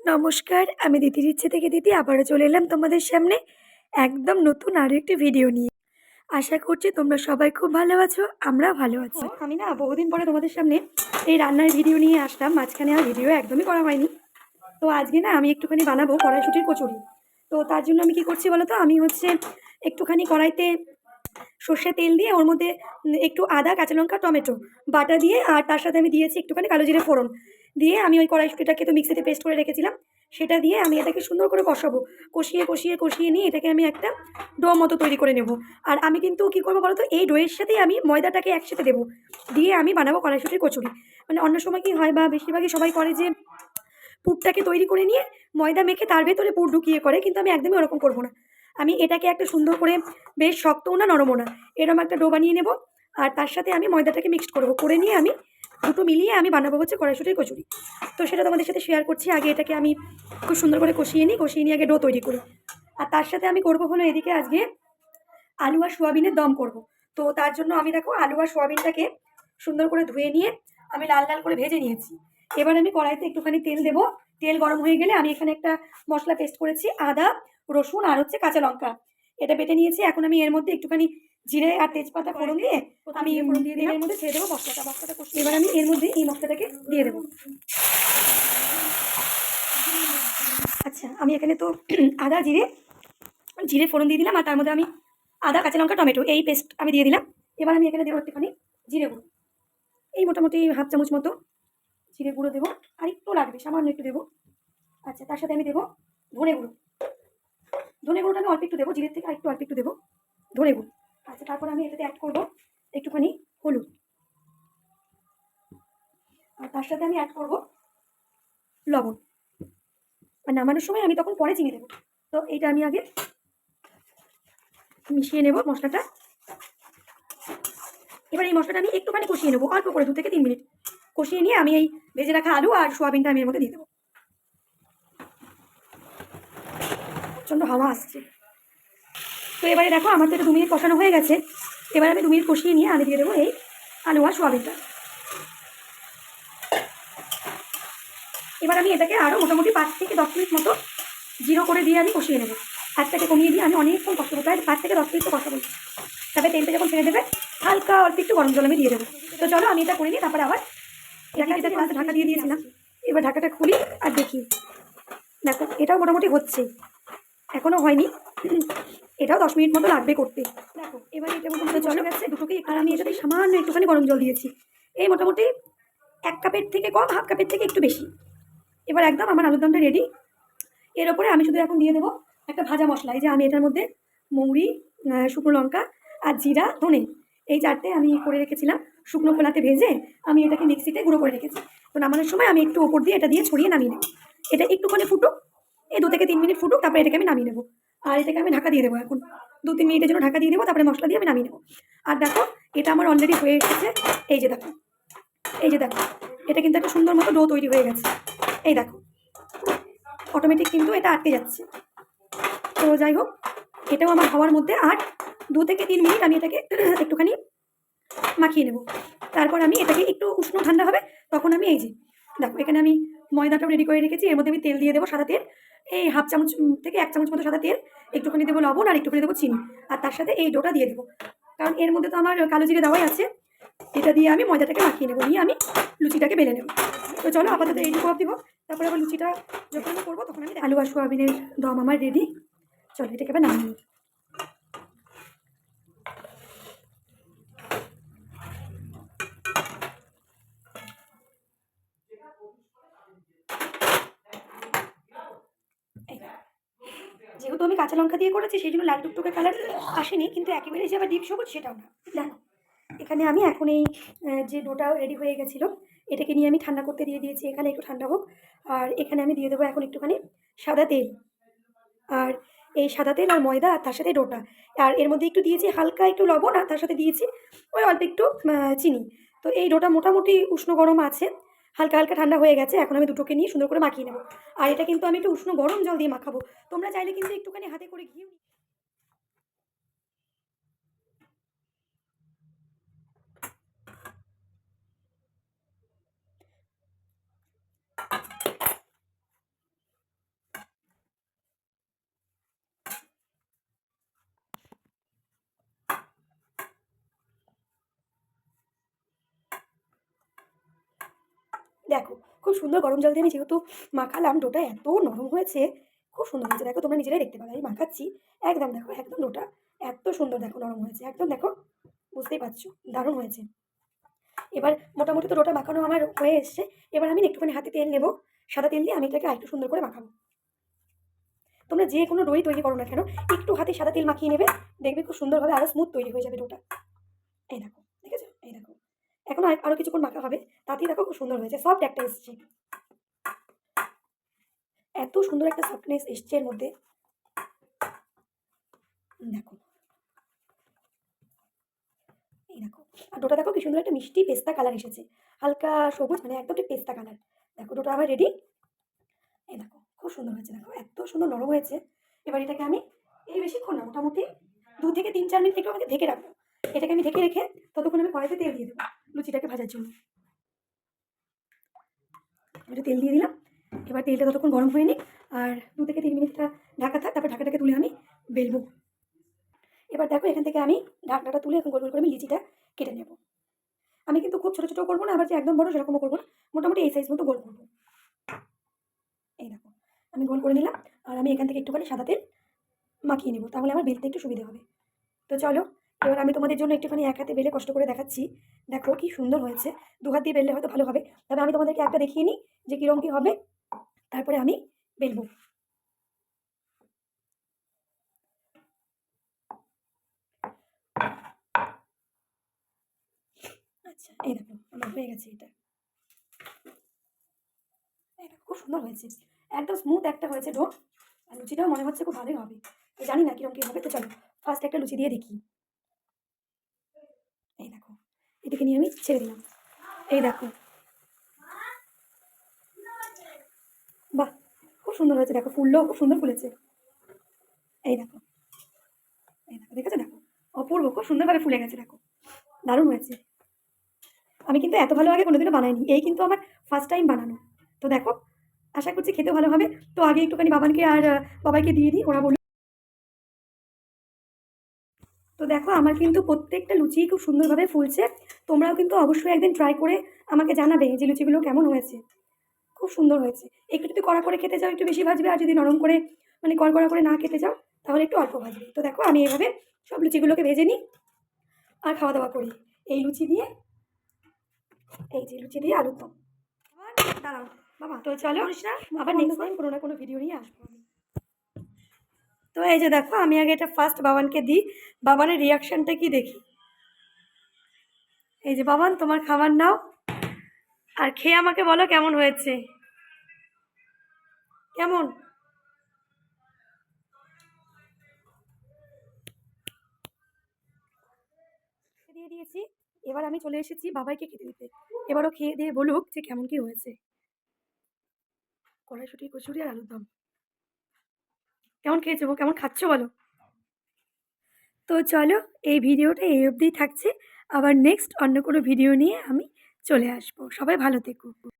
নমস্কার, আমি দিদির ইচ্ছে থেকে দিদি আবারও চলে এলাম তোমাদের সামনে একদম নতুন আরও একটি ভিডিও নিয়ে। আশা করছি তোমরা সবাই খুব ভালো আছো, আমরাও ভালো আছি। আমি না বহুদিন পরে তোমাদের সামনে এই রান্নার ভিডিও নিয়ে আসলাম, মাঝখানে আর ভিডিও একদমই করা হয়নি। তো আজকে না আমি একটুখানি বানাবো কড়াইশুটির কচুরি। তো তার জন্য আমি কি করছি বলো তো আমি হচ্ছে একটুখানি কড়াইতে সর্ষে তেল দিয়ে ওর মধ্যে একটু আদা, কাঁচা লঙ্কা, টমেটো বাটা দিয়ে আর তার সাথে আমি দিয়েছি একটুখানি কালো জিরে ফোড়ন। দিয়ে আমি ওই কড়াইশুটিটাকে তো মিক্সিতে পেস্ট করে রেখেছিলাম, সেটা দিয়ে আমি এটাকে সুন্দর করে কষাবো। কষিয়ে কষিয়ে কষিয়ে নিয়ে এটাকে আমি একটা ডো মতো তৈরি করে নেব। আর আমি কিন্তু কী করব বলো তো এই ডোয়ের সাথেই আমি ময়দাটাকে একসাথে দেবো। দিয়ে আমি বানাবো কড়াইশুটির কচুরি। মানে অন্য সময় কী হয় বা বেশিরভাগই সবাই করে যে পুরটাকে তৈরি করে নিয়ে ময়দা মেখে তার ভেতরে পুর ঢুকিয়ে করে, কিন্তু আমি একদমই ওরকম করব না। আমি এটাকে একটা সুন্দর করে বেশ শক্তও না, নরমও না এরকম একটা ডো বানিয়ে নেব। আর তার সাথে আমি ময়দাটাকে মিক্সড করব। করে নিয়ে আমি দুটো মিলিয়ে আমি বানাবো হচ্ছে কড়াইশুটির কচুরি। তো সেটা তোমাদের সাথে শেয়ার করছি। আগে এটাকে আমি খুব সুন্দর করে কষিয়ে নিই, কষিয়ে নিয়ে আগে ডো তৈরি করি। আর তার সাথে আমি করব হলো এদিকে আজকে আলু আর সোয়াবিনের দম করব। তো তার জন্য আমি দেখো আলু আর সোয়াবিনটাকে সুন্দর করে ধুয়ে নিয়ে আমি লাল লাল করে ভেজে নিয়েছি। এবার আমি কড়াইতে একটুখানি তেল দেবো। তেল গরম হয়ে গেলে আমি এখানে একটা মশলা পেস্ট করেছি, আদা, রসুন আর হচ্ছে কাঁচা লঙ্কা। এটা বেটে নিয়েছি এখন আমি এর মধ্যে একটুখানি জিরে আর তেজপাতা ফোড়ন দিয়ে আমি ফোড়ন দিয়ে এর মধ্যে ছেড়ে দেবো মশলাটা মশলাটা কষি এবার আমি এর মধ্যে এই মশলাটাকে দিয়ে দেবো। আচ্ছা আমি এখানে তো আদা জিরে জিরে ফোড়ন দিয়ে দিলাম আর তার মধ্যে আমি আদা কাঁচা লঙ্কা টমেটো এই পেস্ট আমি দিয়ে দিলাম। এবার আমি এখানে দেবো একটুখানি জিরে গুঁড়ো। এই মোটামুটি হাফ চামচ মতো জিরে গুঁড়ো দেবো আর একটু লাগবে সামান্য একটু দেবো। আচ্ছা তার সাথে আমি দেবো ধনে গুঁড়ো। ধনে গুঁড়োটা আমি অল্প একটু দেবো, জিরের থেকে আর একটু অল্প একটু দেবো, ধনে গুঁড়ো। আচ্ছা তারপর আমি এটাতে অ্যাড করব একটুখানি হলুদ। আর তার সাথে আমি অ্যাড করব লবণ। আর নামানোর সময় আমি তখন পরে চিনি দেবো। তো এইটা আমি আগে মিশিয়ে নেব মশলাটা। এবার এই মশলাটা আমি একটুখানি কষিয়ে নেব, অল্প করে, দু থেকে তিন মিনিট। কষিয়ে নিয়ে আমি এই ভেজে রাখা আলু আর সোয়াবিনটা আমি এর মধ্যে দিয়ে দেবো। প্রচণ্ড হাওয়া আসছে। তো এবারে দেখো, আমার তো এটা দু মিনিট কষানো হয়ে গেছে। এবার আমি দু মিনিট কষিয়ে নিয়ে আমি দিয়ে দেবো এই আলু আর সোয়াবিনটা। এবার আমি এটাকে আরও মোটামুটি পাঁচ থেকে দশ মিনিট মতো জিরো করে দিয়ে আমি কষিয়ে নেব। হাতটাকে কমিয়ে দিয়ে আমি অনেকক্ষণ কষ্ট করব প্রায় পাঁচ থেকে দশ মিনিট তো কষ্ট করব তারপরে তেলটা যখন ছেড়ে দেবে, হালকা অল্প একটু গরম জল আমি দিয়ে দেবো। তো চলো, আমি এটা করে নিই তারপরে আবার ঢাকা দিয়ে দিয়েছিলাম। এবার ঢাকাটা খুলি আর দেখি। দেখো, এটাও মোটামুটি হচ্ছে। এখনও হয়নি। এটাও দশ মিনিট মতো লাগবে করতে। দেখো এবার এটা মোটামুটি চলে। গেছে। দুটোকে আর আমি এটাতে সামান্য একটুখানি গরম জল দিয়েছি। এই মোটামুটি এক কাপের থেকে কম হাফ কাপের থেকে একটু বেশি। এবার একদম আমার আলুর দমটা রেডি এর ওপরে আমি শুধু এখন দিয়ে দেবো একটা ভাজা মশলা। এই যে আমি এটার মধ্যে মৌরি শুকনো লঙ্কা আর জিরা ধনে এই চারটে আমি করে রেখেছিলাম। শুকনো খোলাতে ভেজে আমি এটাকে মিক্সিতে গুঁড়ো করে রেখেছি। তো নামানোর সময় আমি একটু ওপর দিয়ে এটা দিয়ে ছড়িয়ে নামিয়ে নেব। এটা একটুখানি ফুটুক এই দু থেকে তিন মিনিট ফুটুক, তারপরে এটাকে আমি নামিয়ে নেব। আর এটাকে আমি ঢাকা দিয়ে দেবো এখন। দু তিন মিনিটের জন্য ঢাকা দিয়ে দেবো, তারপরে মশলা দিয়ে আমি নামিয়ে নেব। আর দেখো, এটা আমার অলরেডি হয়ে এসেছে। এই যে দেখো, এই যে দেখো, এটা কিন্তু একটা সুন্দর মতো ডো তৈরি হয়ে গেছে। এই দেখো অটোমেটিক কিন্তু এটা আটকে যাচ্ছে। তো যাই হোক, এটাও আমার হওয়ার মধ্যে আর দু থেকে তিন মিনিট আমি এটাকে একটুখানি মাখিয়ে নেব। তারপর আমি এটাকে একটু উষ্ণ ঠান্ডা হবে, তখন আমি এই যে, দেখো, এখানে আমি ময়দাটাও রেডি করে রেখেছি। এর মধ্যে আমি তেল দিয়ে দেবো সাদা তেল। এই হাফ চামচ থেকে এক চামচ মতো সাদা তেল, একটুখানি দেবো লবণ আর একটুখানি দেবো চিনি। আর তার সাথে এই ডোটা দিয়ে দেবো। কারণ এর মধ্যে তো আমার কালো জিরে দেওয়াই আছে। এটা দিয়ে আমি ময়দাটাকে মাখিয়ে নেব। নিয়ে আমি লুচিটাকে বেলে নেব। তো চলো আপাতত এইটুকু অব্দি দেবো তারপরে আবার লুচিটা যখন আমি করব, তখন আমি আলু আর সোয়াবিনের দম আমার রেডি চলো এটাকে এবার নামিয়ে নিই। যেহেতু আমি কাঁচা লঙ্কা দিয়ে করেছি, সেই জন্য লাল টুকটুকে কালার আসেনি, কিন্তু একেবারে যে আবার ডিপ সবুজ, সেটাও না। দেখো, এখানে আমি এখন এই যে ডোটা রেডি হয়ে গেছিল, এটাকে নিয়ে আমি ঠান্ডা করতে দিয়ে দিয়েছি, এখানে একটু ঠান্ডা হোক। আর এখানে আমি দিয়ে দেবো এখন একটুখানি সাদা তেল। আর এই সাদা তেল আর ময়দা আর তার সাথে ডোটা আর এর মধ্যে একটু দিয়েছি হালকা একটু লবণ আর তার সাথে দিয়েছি ওই অল্প একটু চিনি। তো এই ডোটা মোটামুটি উষ্ণ গরম আছে। হালকা হালকা ঠান্ডা হয়ে গেছে, এখন আমি দুটোকে নিয়ে সুন্দর করে মাখিয়ে নেব। আর এটা কিন্তু আমি একটু উষ্ণ গরম জল দিয়ে মাখাবো। তোমরা চাইলে কিন্তু একটুখানি হাতে করে ঘিও দেখো, খুব সুন্দর গরম জল দিয়ে আমি যেহেতু মাখালাম, ডোটা এত নরম হয়েছে, খুব সুন্দর হয়েছে। দেখো, তোমরা নিজেরাই দেখতে পাবে, আমি মাখাচ্ছি। একদম দেখো, একদম ডোটা এত সুন্দর দেখো, নরম হয়েছে। একদম দেখো, বুঝতেই পারছ, দারুণ হয়েছে। এবার মোটামুটি তো ডোটা মাখানো আমার হয়ে এসছে। এবার আমি একটুখানি হাতে তেল নেব, সাদা তেল দিয়ে আমি এটাকে আরেকটু সুন্দর করে মাখাবো। তোমরা যে কোনো দই তৈরি করো না কেন, একটু হাতে সাদা তেল মাখিয়ে নেবে, দেখবে খুব সুন্দরভাবে আরও স্মুথ তৈরি হয়ে যাবে ডোটা। এই দেখো এখন আরও কিছুক্ষণ মাখা হবে। তাতেই দেখো খুব সুন্দর হয়েছে সফট একটা এসছে। এত সুন্দর একটা সফটনেস এসছে এর মধ্যে। দেখো। এই দেখো, আর ডোটা দেখো কি সুন্দর একটা মিষ্টি পেস্তা কালার এসেছে। হালকা সবুজ মানে একদম পেস্তা কালার দেখো, ডোটা আমার রেডি এই দেখো, খুব সুন্দর হয়েছে, দেখো, এত সুন্দর নরম হয়েছে। এবার এটাকে আমি এই বেশিক্ষণ না, মোটামুটি দু থেকে তিন চার মিনিট একটু আমাকে ঢেকে রাখব। এটাকে আমি ঢেকে রেখে ততক্ষণ আমি কড়াইতে তেল দিয়ে দেবো। লুচিটাকে ভাজার জন্য। এটা তেল দিয়ে দিলাম। এবার তেলটা ততক্ষণ গরম হয়ে নিক আর দু থেকে তিন মিনিটটা ঢাকা থাক, তারপর ঢাকাটাকে তুলে আমি বেলবো। এবার দেখো, এখান থেকে আমি ঢাকনাটা তুলে এখন গোল গোল করে আমি লিচিটা কেটে নেব। আমি কিন্তু খুব ছোটো ছোটো করব না, আবার যে একদম বড়ো সেরকমও করব না, মোটামুটি এই সাইজ মতো গোল করব। এই দেখো, আমি গোল করে নিলাম। আর আমি এখান থেকে একটুখানি সাদা তেল মাখিয়ে নেব, তাহলে আমার বেলতে একটু সুবিধা হবে। তো চলো এবার আমি তোমাদের জন্য একটুখানি এক হাতে বেলে কষ্ট করে দেখাচ্ছি। দেখো কি সুন্দর হয়েছে। দু হাত দিয়ে বেললে হয়তো ভালো হবে। তবে আমি তোমাদেরকে একটা দেখিয়ে নিই যে কীরকম কী হবে। তারপরে আমি বেলবো। আচ্ছা এই দেখো, আমার হয়ে গেছে এটা। খুব সুন্দর হয়েছে। একদম স্মুথ একটা হয়েছে ডো আর লুচিটাও মনে হচ্ছে খুব ভালোই হবে। জানি না কীরকম কী হবে। তো চলো ফার্স্ট একটা লুচি দিয়ে দেখি এই দেখো এটাকে নিয়ে আমি ছেড়ে দিলাম। এই দেখো। বাহ খুব সুন্দর হয়েছে। দেখো ফুললেও খুব সুন্দর ফুলেছে। এই দেখো। এই দেখো দেখেছ? দেখো অপূর্ব খুব সুন্দরভাবে ফুলে গেছে দেখো। দারুণ হয়েছে। আমি কিন্তু এত ভালো আগে কোনোদিনও বানাইনি। এই কিন্তু আমার ফার্স্ট টাইম বানানো। তো দেখো আশা করছি খেতে ভালো হবে। তো আগে একটুখানি বাবানকে আর আহ, বাবাইকে দিয়ে দিই ওরা বলল তো দেখো আমার কিন্তু প্রত্যেকটা লুচি খুব সুন্দরভাবে ফুলছে। তোমরাও কিন্তু অবশ্যই একদিন ট্রাই করে আমাকে জানাবে যে লুচিগুলো কেমন হয়েছে। খুব সুন্দর হয়েছে। একটু যদি কড়া করে খেতে চাও একটু বেশি ভাজবে আর যদি নরম করে মানে কড়কড়া করে না খেতে চাও তাহলে একটু অল্প ভাজবে। তো দেখো আমি এভাবে সব লুচিগুলোকে ভেজে নিই আর খাওয়া দাওয়া করি। এই লুচি দিয়ে এই যে লুচি দিয়ে আলুর দম আবার দাঁড়াও বাবা। তো চলো না আবার নেক্সট টাইম কোনো না কোনো ভিডিও নিয়ে আসব আমি। তো এই যে দেখো, আমি আগে এটা ফার্স্ট বাবানকে দিই। বাবানের রিয়াকশানটা কি দেখি? এই যে, বাবান, তোমার খাবার নাও। আর খেয়ে আমাকে বলো কেমন হয়েছে? কেমন? দিয়ে দিয়েছি। এবার আমি চলে এসেছি বাবাইকে খেতে দিতে। এবারও খেয়ে দিয়ে বলুক যে কেমন কি হয়েছে। কড়াইশুটি, কচুরি আর আলুর দম। কেমন খেয়েছো? কেমন খাচ্ছ বলো? তো চলো, এই ভিডিওটা এই অবধিই থাকছে। আবার নেক্সট অন্য কোনো ভিডিও নিয়ে আমি চলে আসব। সবাই ভালো থেকো।